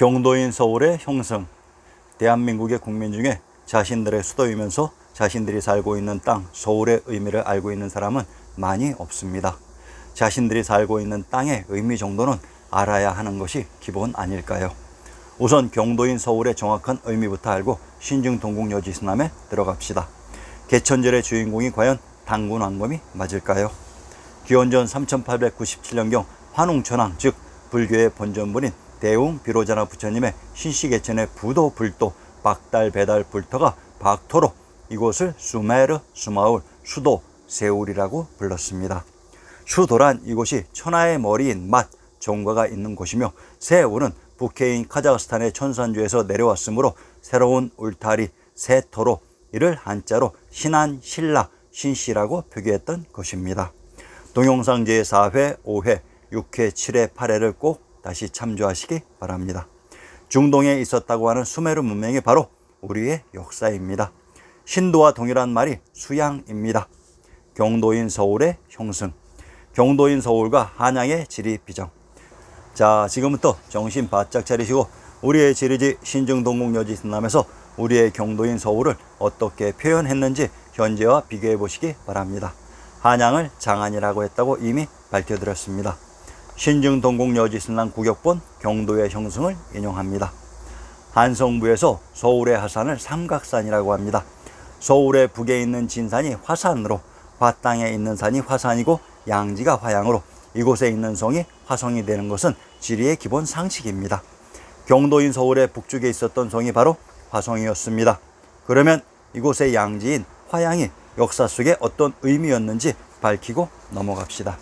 경도인 서울의 형성. 대한민국의 국민 중에 자신들의 수도이면서 자신들이 살고 있는 땅, 서울의 의미를 알고 있는 사람은 많이 없습니다. 자신들이 살고 있는 땅의 의미 정도는 알아야 하는 것이 기본 아닐까요? 우선 경도인 서울의 정확한 의미부터 알고 신중 동국 여지스남에 들어갑시다. 개천절의 주인공이 과연 당군 왕검이 맞을까요? 기원전 3897년경 환웅천왕 즉 불교의 본전분인 대웅 비로자나 부처님의 신시개천의 부도 불도 박달 배달 불터가 박토로 이곳을 수메르 수마울 수도 세울이라고 불렀습니다. 수도란 이곳이 천하의 머리인 맛 종가가 있는 곳이며 세울은 북해인 카자흐스탄의 천산주에서 내려왔으므로 새로운 울타리 세토로 이를 한자로 신한 신라 신씨라고 표기했던 것입니다. 동영상 제 4회, 5회, 6회, 7회, 8회를 꼭 다시 참조하시기 바랍니다. 중동에 있었다고 하는 수메르 문명이 바로 우리의 역사입니다. 신도와 동일한 말이 수양입니다. 경도인 서울의 형승, 경도인 서울과 한양의 지리 비정. 자, 지금부터 정신 바짝 차리시고 우리의 지리지 신중동국여지 신남에서 우리의 경도인 서울을 어떻게 표현했는지 현재와 비교해 보시기 바랍니다. 한양을 장안이라고 했다고 이미 밝혀드렸습니다. 신중동국여지신랑 구격본 경도의 형승을 인용합니다. 한성부에서 서울의 하산을 삼각산이라고 합니다. 서울의 북에 있는 진산이 화산으로 화땅에 있는 산이 화산이고 양지가 화양으로 이곳에 있는 성이 화성이 되는 것은 지리의 기본 상식입니다. 경도인 서울의 북쪽에 있었던 성이 바로 화성이었습니다. 그러면 이곳의 양지인 화양이 역사 속에 어떤 의미였는지 밝히고 넘어갑시다.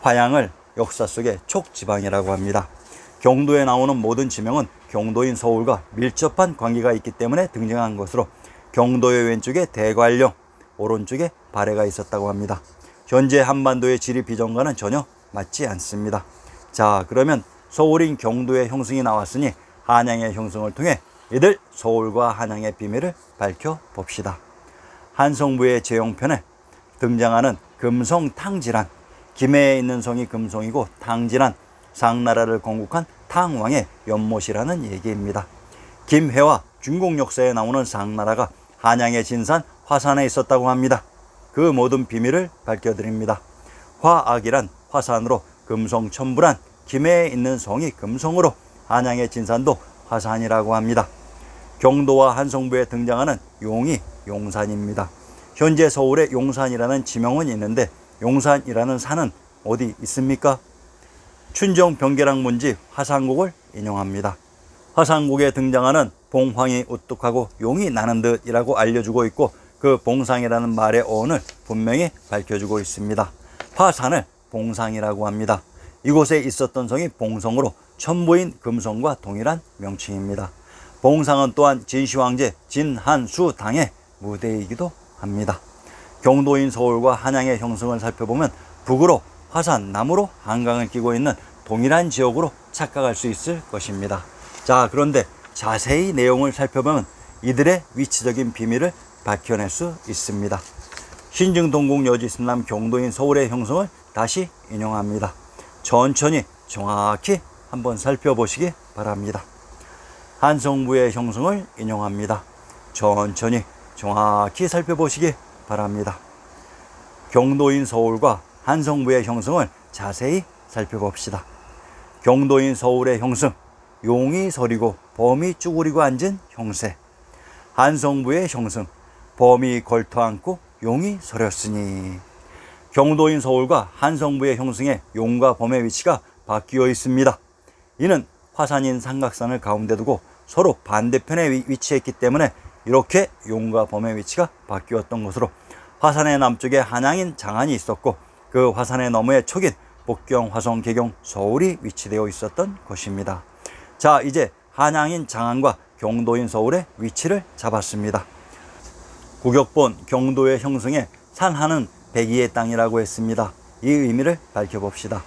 화양을 역사 속의 촉지방이라고 합니다. 경도에 나오는 모든 지명은 경도인 서울과 밀접한 관계가 있기 때문에 등장한 것으로 경도의 왼쪽에 대관령, 오른쪽에 발해가 있었다고 합니다. 현재 한반도의 지리 비전과는 전혀 맞지 않습니다. 자, 그러면 서울인 경도의 형성이 나왔으니 한양의 형성을 통해 이들 서울과 한양의 비밀을 밝혀 봅시다. 한성부의 제용편에 등장하는 금성탕지란 김해에 있는 성이 금성이고 탕지란 상나라를 건국한 탕왕의 연못이라는 얘기입니다. 김해와 중국 역사에 나오는 상나라가 한양의 진산 화산에 있었다고 합니다. 그 모든 비밀을 밝혀드립니다. 화악이란 화산으로 금성천부란 김해에 있는 성이 금성으로 한양의 진산도 화산이라고 합니다. 경도와 한성부에 등장하는 용이 용산입니다. 현재 서울에 용산이라는 지명은 있는데 용산이라는 산은 어디 있습니까? 춘정 병계랑 문집 화산곡을 인용합니다. 화산곡에 등장하는 봉황이 우뚝하고 용이 나는 듯이라고 알려주고 있고 그 봉상이라는 말의 어원을 분명히 밝혀주고 있습니다. 화산을 봉상이라고 합니다. 이곳에 있었던 성이 봉성으로 천부인 금성과 동일한 명칭입니다. 봉상은 또한 진시황제 진한수 당의 무대이기도 합니다. 경도인 서울과 한양의 형성을 살펴보면 북으로 화산, 남으로 한강을 끼고 있는 동일한 지역으로 착각할 수 있을 것입니다. 자, 그런데 자세히 내용을 살펴보면 이들의 위치적인 비밀을 밝혀낼 수 있습니다. 신증동국 여지승남 경도인 서울의 형성을 다시 인용합니다. 천천히 정확히 한번 살펴보시기 바랍니다. 한성부의 형성을 인용합니다. 천천히 정확히 살펴보시기 바랍니다. 경도인 서울과 한성부의 형성을 자세히 살펴봅시다. 경도인 서울의 형성, 용이 서리고 범이 쭈그리고 앉은 형세. 한성부의 형성, 범이 걸터앉고 용이 서렸으니. 경도인 서울과 한성부의 형성의 용과 범의 위치가 바뀌어 있습니다. 이는 화산인 삼각산을 가운데 두고 서로 반대편에 위치했기 때문에 이렇게 용과 범의 위치가 바뀌었던 것으로 화산의 남쪽에 한양인 장안이 있었고 그 화산의 너머에 촉인 복경, 화성, 개경, 서울이 위치되어 있었던 것입니다. 자, 이제 한양인 장안과 경도인 서울의 위치를 잡았습니다. 구격본 경도의 형성에 산하는 백이의 땅이라고 했습니다. 이 의미를 밝혀봅시다.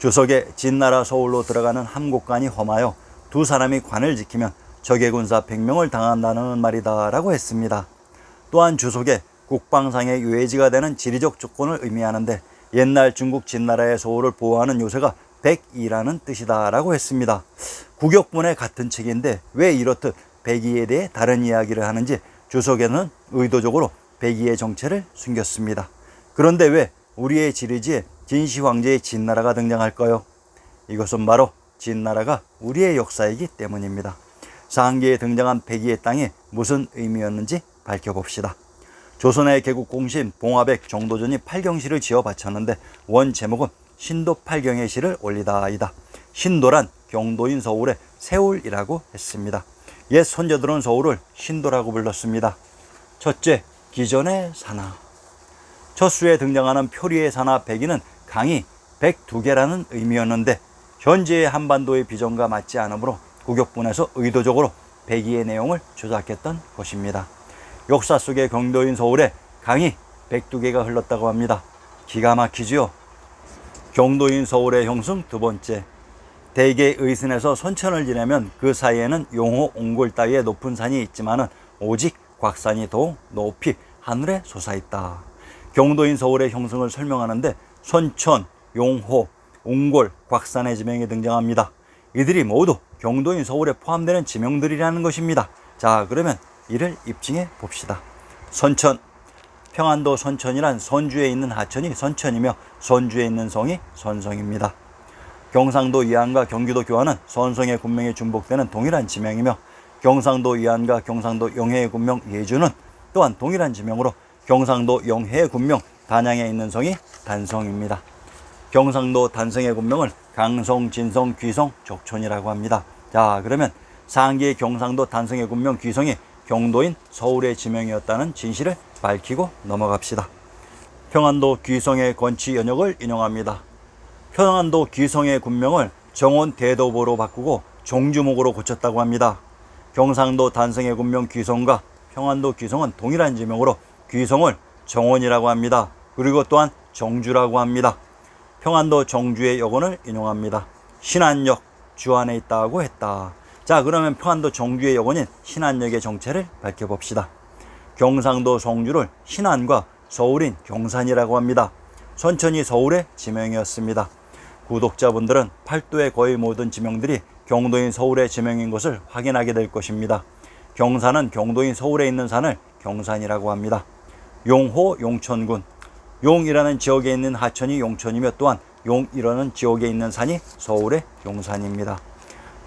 주석에 진나라 서울로 들어가는 함곡관이 험하여 두 사람이 관을 지키면 적의 군사 100명을 당한다는 말이다 라고 했습니다. 또한 주석에 국방상의 유해지가 되는 지리적 조건을 의미하는데 옛날 중국 진나라의 서울을 보호하는 요새가 백이라는 뜻이다라고 했습니다. 구격분의 같은 책인데 왜 이렇듯 백이에 대해 다른 이야기를 하는지 주석에는 의도적으로 백이의 정체를 숨겼습니다. 그런데 왜 우리의 지리지에 진시 황제의 진나라가 등장할까요? 이것은 바로 진나라가 우리의 역사이기 때문입니다. 상기에 등장한 백이의 땅이 무슨 의미였는지 밝혀봅시다. 조선의 개국 공신 봉화백 정도전이 팔경시를 지어 바쳤는데 원 제목은 신도 팔경의 시를 올리다이다. 신도란 경도인 서울의 세울이라고 했습니다. 옛 선조들은 서울을 신도라고 불렀습니다. 첫째, 기전의 산하. 첫 수에 등장하는 표리의 산하 백이는 강이 102개라는 의미였는데 현재의 한반도의 비전과 맞지 않으므로 구격분에서 의도적으로 백이의 내용을 조작했던 것입니다. 역사 속의 경도인 서울에 강이 102개가 흘렀다고 합니다. 기가 막히지요. 경도인 서울의 형성 두 번째. 대개 의순에서 선천을 지내면 그 사이에는 용호, 옹골 따위의 높은 산이 있지만은 오직 곽산이 더욱 높이 하늘에 솟아있다. 경도인 서울의 형성을 설명하는데 선천, 용호, 옹골, 곽산의 지명이 등장합니다. 이들이 모두 경도인 서울에 포함되는 지명들이라는 것입니다. 자, 그러면 이를 입증해 봅시다. 선천. 평안도 선천이란 선주에 있는 하천이 선천이며 선주에 있는 성이 선성입니다. 경상도 이안과 경기도 교환은 선성의 군명에 중복되는 동일한 지명이며 경상도 이안과 경상도 영해의 군명 예주는 또한 동일한 지명으로 경상도 영해의 군명 단양에 있는 성이 단성입니다. 경상도 단성의 군명을 강성, 진성, 귀성, 적촌이라고 합니다. 자, 그러면 상기의 경상도 단성의 군명 귀성이 경도인 서울의 지명이었다는 진실을 밝히고 넘어갑시다. 평안도 귀성의 건치 연역을 인용합니다. 평안도 귀성의 군명을 정원 대도보로 바꾸고 종주목으로 고쳤다고 합니다. 경상도 단성의 군명 귀성과 평안도 귀성은 동일한 지명으로 귀성을 정원이라고 합니다. 그리고 또한 정주라고 합니다. 평안도 정주의 여건을 인용합니다. 신안역 주안에 있다고 했다. 자, 그러면 평안도 정주의 여건인 신안역의 정체를 밝혀봅시다. 경상도 성주를 신안과 서울인 경산이라고 합니다. 선천이 서울의 지명이었습니다. 구독자분들은 팔도의 거의 모든 지명들이 경도인 서울의 지명인 것을 확인하게 될 것입니다. 경산은 경도인 서울에 있는 산을 경산이라고 합니다. 용호 용천군 용이라는 지역에 있는 하천이 용천이며 또한 용이라는 지역에 있는 산이 서울의 용산입니다.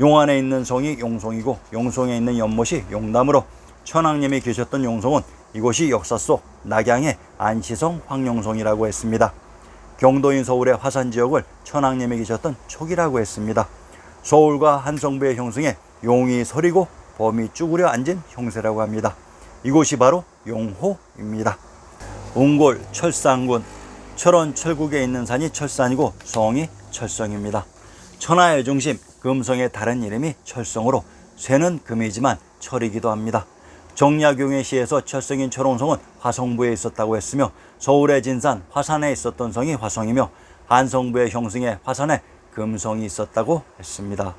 용 안에 있는 성이 용송이고 용송에 있는 연못이 용담으로 천왕님이 계셨던 용송은 이곳이 역사 속 낙양의 안시성 황용송이라고 했습니다. 경도인 서울의 화산 지역을 천왕님이 계셨던 촉이라고 했습니다. 서울과 한성부의 형성에 용이 서리고 범이 쭈그려 앉은 형세라고 합니다. 이곳이 바로 용호입니다. 웅골 철산군 철원 철국에 있는 산이 철산이고 성이 철성입니다. 천하의 중심 금성의 다른 이름이 철성으로 쇠는 금이지만 철이기도 합니다. 정약용의 시에서 철성인 철옹성은 화성부에 있었다고 했으며 서울의 진산 화산에 있었던 성이 화성이며 한성부의 형성에 화산에 금성이 있었다고 했습니다.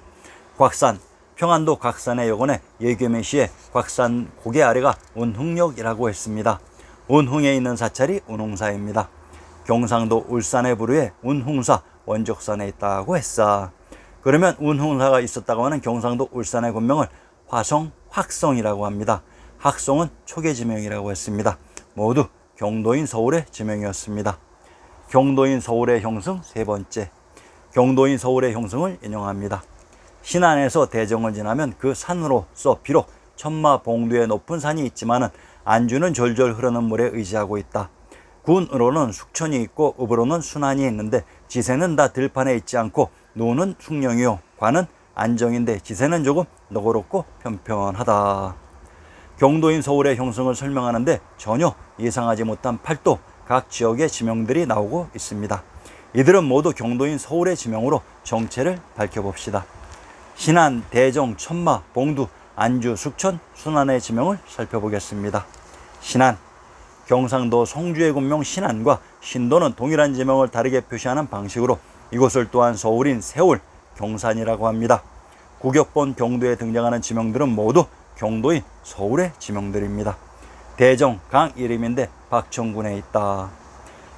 곽산 평안도 곽산의 여건에 예겸의 시에 곽산 고개 아래가 운흥역이라고 했습니다. 운흥에 있는 사찰이 운흥사입니다. 경상도 울산의 부류에 운흥사 원적산에 있다고 했어. 그러면 운흥사가 있었다고 하는 경상도 울산의 군명을 화성 확성이라고 합니다. 학성은 초계 지명이라고 했습니다. 모두 경도인 서울의 지명이었습니다. 경도인 서울의 형성 세 번째. 경도인 서울의 형성을 인용합니다. 신안에서 대정을 지나면 그 산으로서 비록 천마 봉두에 높은 산이 있지만은 안주는 졸졸 흐르는 물에 의지하고 있다. 군으로는 숙천이 있고 읍으로는 순안이 있는데 지세는 다 들판에 있지 않고 노는 숙령이요 관은 안정인데 지세는 조금 너그럽고 편편하다. 경도인 서울의 형성을 설명하는데 전혀 예상하지 못한 팔도 각 지역의 지명들이 나오고 있습니다. 이들은 모두 경도인 서울의 지명으로 정체를 밝혀봅시다. 신안, 대정, 천마, 봉두, 안주, 숙천, 순안의 지명을 살펴보겠습니다. 신안, 경상도 송주의 군명 신안과 신도는 동일한 지명을 다르게 표시하는 방식으로 이곳을 또한 서울인 세울, 경산이라고 합니다. 구격본 경도에 등장하는 지명들은 모두 경도인 서울의 지명들입니다. 대정, 강 이름인데 박천군에 있다.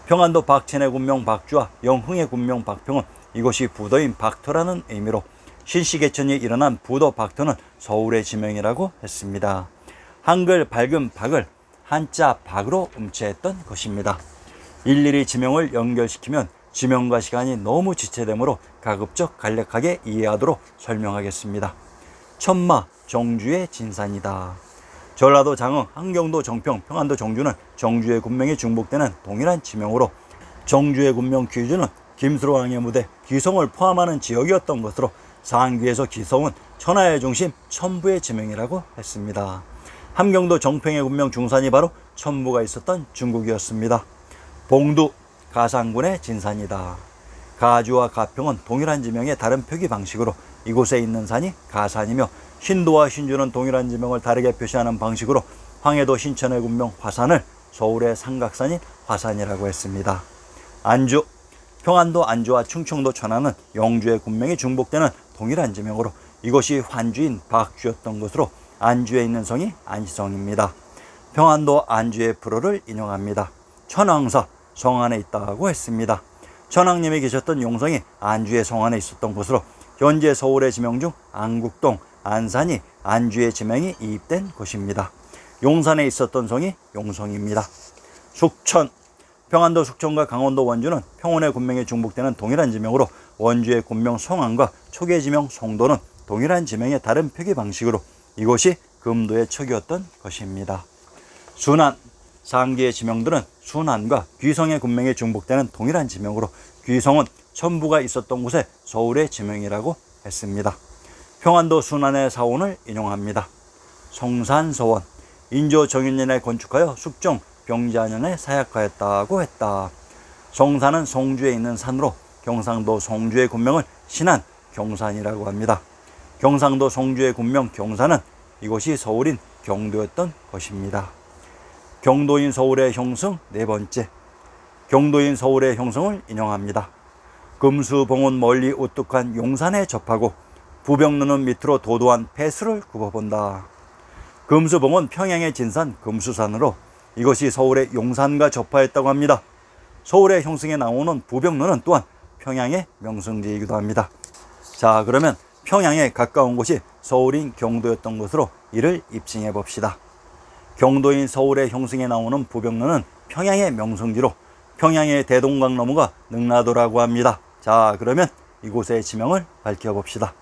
평안도 박천의 군명 박주와 영흥의 군명 박평은 이곳이 부도인 박터라는 의미로 신시계천이 일어난 부도 박터는 서울의 지명이라고 했습니다. 한글 밝은 박을 한자 박으로 음체했던 것입니다. 일일이 지명을 연결시키면 지명과 시간이 너무 지체되므로 가급적 간략하게 이해하도록 설명하겠습니다. 천마, 정주의 진산이다. 전라도 장흥, 한경도 정평, 평안도 정주는 정주의 군명이 중복되는 동일한 지명으로 정주의 군명 귀주는 김수로 왕의 무대 귀성을 포함하는 지역이었던 것으로 상귀에서 기성은 천하의 중심 천부의 지명이라고 했습니다. 함경도 정평의 군명 중산이 바로 천부가 있었던 중국이었습니다. 봉두 가상군의 진산이다. 가주와 가평은 동일한 지명의 다른 표기 방식으로 이곳에 있는 산이 가산이며 신도와 신주는 동일한 지명을 다르게 표시하는 방식으로 황해도 신천의 군명 화산을 서울의 삼각산인 화산이라고 했습니다. 안주 평안도 안주와 충청도 천안은 영주의 군명이 중복되는 동일한 지명으로 이것이 환주인 박주였던 것으로 안주에 있는 성이 안시성입니다. 평안도 안주의 불어를 인용합니다. 천왕사 성 안에 있다고 했습니다. 천왕님이 계셨던 용성이 안주의 성 안에 있었던 곳으로 현재 서울의 지명 중 안국동, 안산이 안주의 지명이 이입된 곳입니다. 용산에 있었던 성이 용성입니다. 숙천 평안도 숙천과 강원도 원주는 평원의 군명에 중복되는 동일한 지명으로 원주의 군명 송안과 초계 지명 송도는 동일한 지명의 다른 표기 방식으로 이곳이 금도의 척이었던 것입니다. 순안 상기의 지명들은 순안과 귀성의 군명에 중복되는 동일한 지명으로 귀성은 천부가 있었던 곳에 서울의 지명이라고 했습니다. 평안도 순안의 사원을 인용합니다. 성산서원 인조 정윤년에 건축하여 숙종 병자년에 사약하였다고 했다. 성산은 성주에 있는 산으로 경상도 성주의 군명을 신한 경산이라고 합니다. 경상도 성주의 군명 경산은 이곳이 서울인 경도였던 것입니다. 경도인 서울의 형성 네 번째. 경도인 서울의 형성을 인용합니다. 금수봉은 멀리 우뚝한 용산에 접하고 부병루는 밑으로 도도한 폐수를 굽어본다. 금수봉은 평양의 진산 금수산으로 이것이 서울의 용산과 접하였다고 합니다. 서울의 형성에 나오는 부병루는 또한 평양의 명성지이기도 합니다. 자, 그러면 평양에 가까운 곳이 서울인 경도였던 것으로 이를 입증해 봅시다. 경도인 서울의 형성에 나오는 부병루는 평양의 명성지로 평양의 대동강 너머가 능라도라고 합니다. 자, 그러면 이곳의 지명을 밝혀봅시다.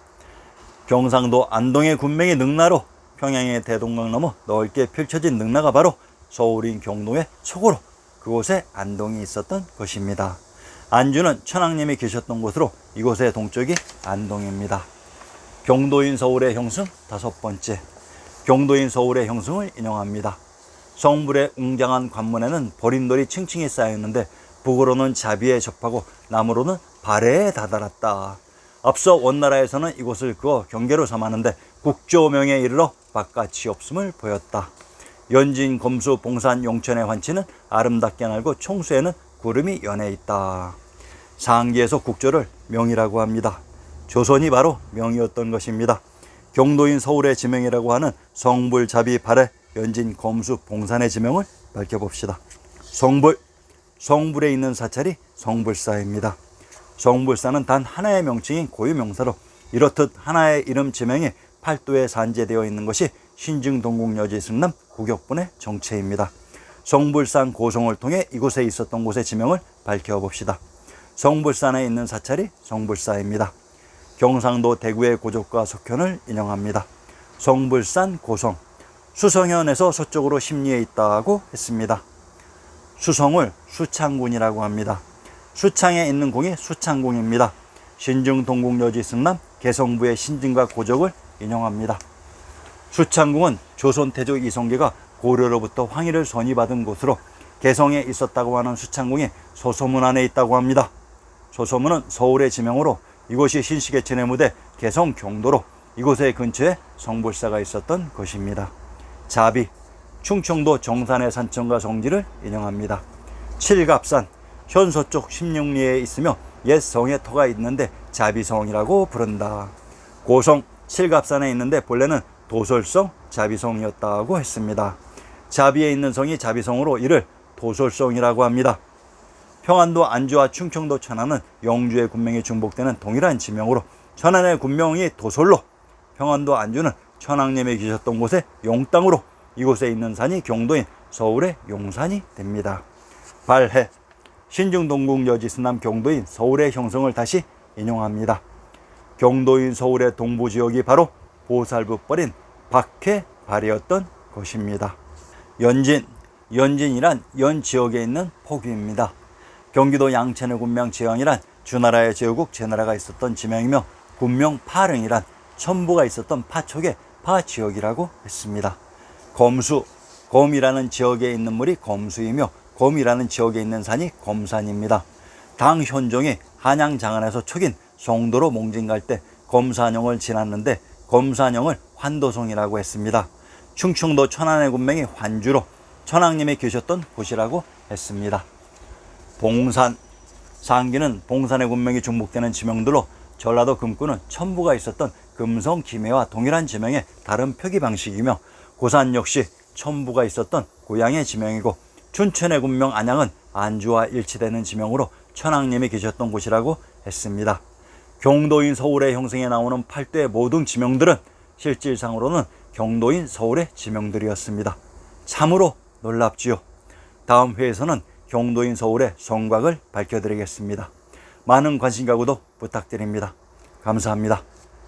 경상도 안동의 군명이 능라로 평양의 대동강 너머 넓게 펼쳐진 능라가 바로 서울인 경동의 속으로 그곳에 안동이 있었던 것입니다. 안주는 천왕님이 계셨던 곳으로 이곳의 동쪽이 안동입니다. 경도인 서울의 형승 다섯 번째. 경도인 서울의 형승을 인용합니다. 성불의 웅장한 관문에는 버린 돌이 층층이 쌓였는데 북으로는 자비에 접하고 남으로는 발해에 다다랐다. 앞서 원나라에서는 이곳을 그어 경계로 삼았는데 국조명에 이르러 바깥이 없음을 보였다. 연진, 검수, 봉산, 용천의 환치는 아름답게 날고 총수에는 구름이 연해 있다. 상기에서 국조를 명이라고 합니다. 조선이 바로 명이었던 것입니다. 경도인 서울의 지명이라고 하는 성불, 자비, 발해, 연진, 검수, 봉산의 지명을 밝혀봅시다. 성불, 성불에 있는 사찰이 성불사입니다. 성불사는 단 하나의 명칭인 고유 명사로 이렇듯 하나의 이름 지명이 팔도에 산재되어 있는 것이 신증동국여지 승남 구격분의 정체입니다. 성불산 고성을 통해 이곳에 있었던 곳의 지명을 밝혀봅시다. 성불산에 있는 사찰이 성불사입니다. 경상도 대구의 고족과 석현을 인용합니다. 성불산 고성, 수성현에서 서쪽으로 심리에 있다고 했습니다. 수성을 수창군이라고 합니다. 수창에 있는 공이 수창궁입니다. 신증 동국여지 승남 개성부의 신증과 고적을 인용합니다. 수창궁은 조선 태조 이성계가 고려로부터 황희를 선의받은 곳으로 개성에 있었다고 하는 수창궁이 소소문 안에 있다고 합니다. 소소문은 서울의 지명으로 이곳이 신시계천의 무대 개성 경도로 이곳의 근처에 성불사가 있었던 것입니다. 자비, 충청도 정산의 산청과 성지를 인용합니다. 칠갑산, 현 서쪽 16리에 있으며 옛 성의 터가 있는데 자비성이라고 부른다. 고성, 칠갑산에 있는데 본래는 도솔성 자비성이었다고 했습니다. 자비에 있는 성이 자비성으로 이를 도솔성이라고 합니다. 평안도 안주와 충청도 천안은 영주의 군명이 중복되는 동일한 지명으로 천안의 군명이 도솔로 평안도 안주는 천왕님이 계셨던 곳의 용땅으로 이곳에 있는 산이 경도인 서울의 용산이 됩니다. 발해 신중동궁 여지 스남 경도인 서울의 형성을 다시 인용합니다. 경도인 서울의 동부 지역이 바로 보살부 뻘인 박해 발이었던 것입니다. 연진, 연진이란 연 지역에 있는 포규입니다. 경기도 양천의 군명 지형이란 주나라의 제후국 제나라가 있었던 지명이며 군명 파릉이란 천부가 있었던 파촉의 파 지역이라고 했습니다. 검수, 검이라는 지역에 있는 물이 검수이며 검이라는 지역에 있는 산이 검산입니다. 당 현종이 한양 장안에서 촉인 송도로 몽진 갈 때 검산영을 지났는데 검산영을 환도성이라고 했습니다. 충청도 천안의 군명이 환주로 천왕님이 계셨던 곳이라고 했습니다. 봉산, 상기는 봉산의 군명이 중복되는 지명들로 전라도 금구는 천부가 있었던 금성 김해와 동일한 지명의 다른 표기 방식이며 고산 역시 천부가 있었던 고향의 지명이고 춘천의 군명 안양은 안주와 일치되는 지명으로 천왕님이 계셨던 곳이라고 했습니다. 경도인 서울의 형성에 나오는 팔도의 모든 지명들은 실질상으로는 경도인 서울의 지명들이었습니다. 참으로 놀랍지요. 다음 회에서는 경도인 서울의 성곽을 밝혀드리겠습니다. 많은 관심과 구독 부탁드립니다. 감사합니다.